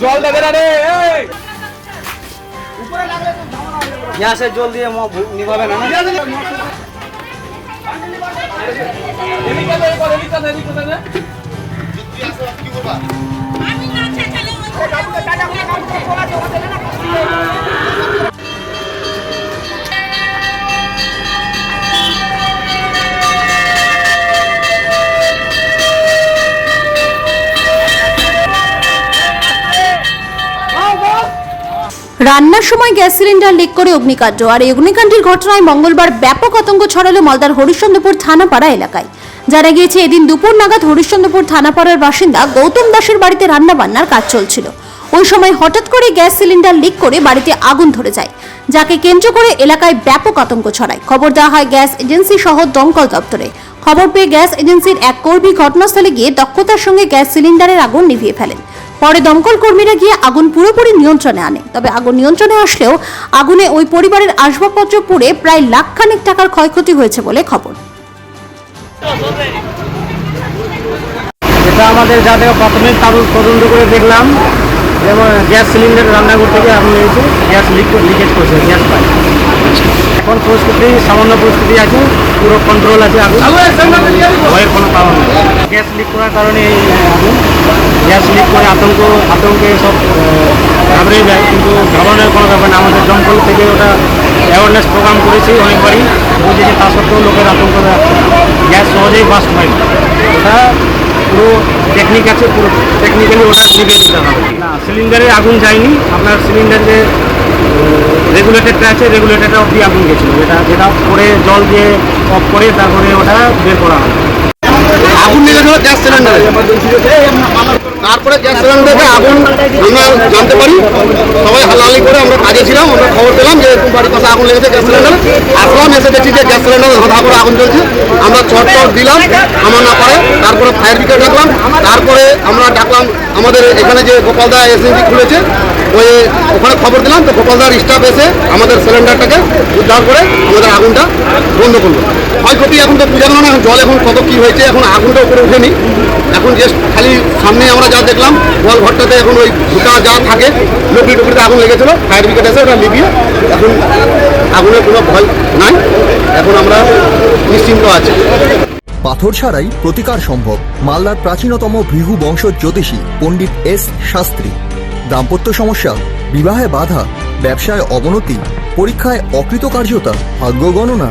জল দেবে না রে এই! গ্যাসের জল দিয়ে ম- নিভাবে না। আমি না রান্নার সময় গ্যাস সিলিন্ডার লিক করে অগ্নিকাণ্ড। আর এই অগ্নিকাণ্ডের ঘটনায় মঙ্গলবার ব্যাপক আতঙ্ক ছড়ালো মালদার হরিশ্চন্দ্রপুর থানাপাড়া এলাকায়। জানা গিয়েছে, এদিন দুপুর নাগাদ হরিশ্চন্দ্রপুর থানাপাড়ার বাসিন্দা গৌতম দাসের বাড়িতে রান্না বান্নার কাজ চলছিল। ওই সময় হঠাৎ করে গ্যাস সিলিন্ডার লিক করে বাড়িতে আগুন ধরে যায়, যাকে কেন্দ্র করে এলাকায় ব্যাপক আতঙ্ক ছড়ায়। খবর দেওয়া হয় গ্যাস এজেন্সি সহ দমকল দপ্তরে। খবর পেয়ে গ্যাস এজেন্সির এক কর্মী ঘটনাস্থলে গিয়ে দক্ষতার সঙ্গে গ্যাস সিলিন্ডারের আগুন নিভিয়ে ফেলেন। পরে দমকল কর্মীরা গিয়ে আগুন পুরোপুরি নিয়ন্ত্রণে আনে। তবে আগুন নিয়ন্ত্রণে আসলেও আগুনে ওই পরিবারের আসবাবপত্র পুড়ে প্রায় লাখখানেক টাকার ক্ষয়ক্ষতি হয়েছে বলে খবর। এটা আমাদের যা দেখো প্রাথমিক তদন্ত করে দেখলাম। যেমন গ্যাস সিলিন্ডার রান্নাঘর থেকে আগুন লেগেছে গ্যাস লিক লিকেজ করছে গ্যাস পাই এখন পরিস্থিতি সামান্য পরিস্থিতি আছে পুরো কন্ট্রোল আছে আগুন ভয়ের কোনো কারণ নেই গ্যাস লিক করার কারণে এই গ্যাস লিক করে আতঙ্ক, আতঙ্কে সব ঘাবড়ে যায়। কিন্তু ঘাবড়ানোর কোনো ব্যাপার না, আমাদের জঙ্গল থেকে ওটা অ্যাওয়ারনেস প্রোগ্রাম করেছি অনেকবারই। বুঝেছি তা সত্ত্বেও লোকের আতঙ্ক গ্যাস সহজেই বাস্ট হয় ওটা পুরো টেকনিক আছে, পুরো টেকনিক্যালি ওটা নিভিয়ে দিতে হবে। না সিলিন্ডারে আগুন যায়নি। আপনার সিলিন্ডার যে রেগুলেটরটা আছে রেগুলেটরটা অব্দি আগুন গেছিল। যেটা যেটা পরে জল দিয়ে অফ করে, তারপরে ওটা বের করা হয়। লেগেছিল গ্যাস সিলিন্ডারে। তারপরে গ্যাস সিলিন্ডারে আগুন আমরা জানতে পারি। সবাই হালাহালি করে আমরা কাজে ছিলাম, আমরা খবর পেলাম যে এরকম বাড়ির পাশে আগুন লেগেছে গ্যাস সিলিন্ডারে। আসলাম, এসে দেখছি যে গ্যাস সিলিন্ডারে ধাঁধা করে আগুন জ্বলছে। আমরা চট দিলাম, আমার না পারে। তারপরে ফায়ার ব্রিগেড ডাকলাম। তারপরে আমরা ডাকলাম, আমাদের এখানে যে গোপালদা এসএনজি খুলেছে, ওই ওখানে খবর দিলাম। তো গোপালদার স্টাফ এসে আমাদের সিলিন্ডারটাকে উদ্ধার করে আমাদের আগুনটা বন্ধ করল। ক্ষয়ক্ষতি এখন তো বোঝা গেল না এখন জল এখন কত কি হয়েছে, এখন আগুনটা উপরে উঠেনি। এখন যে খালি সামনে আমরা যা দেখলাম, গোয়াল ঘরটাতে এখন ওই দুটা যা থাকে, লকড়ি টুকরিতে আগুন লেগেছিল ফায়ার ব্রিগেড এসে ওটা লিবিয়ে এখন আগুনের কোনো ভয় নাই, এখন আমরা নিশ্চিন্ত আছি। পাথর ছাড়াই প্রতিকার সম্ভব, মালদার প্রাচীনতম ভৃহু বংশ জ্যোতিষী পণ্ডিত এস শাস্ত্রী। দাম্পত্য সমস্যা, বিবাহে বাধা, ব্যবসায় অবনতি, পরীক্ষায় অকৃতকার্যতা, ভাগ্য গণনা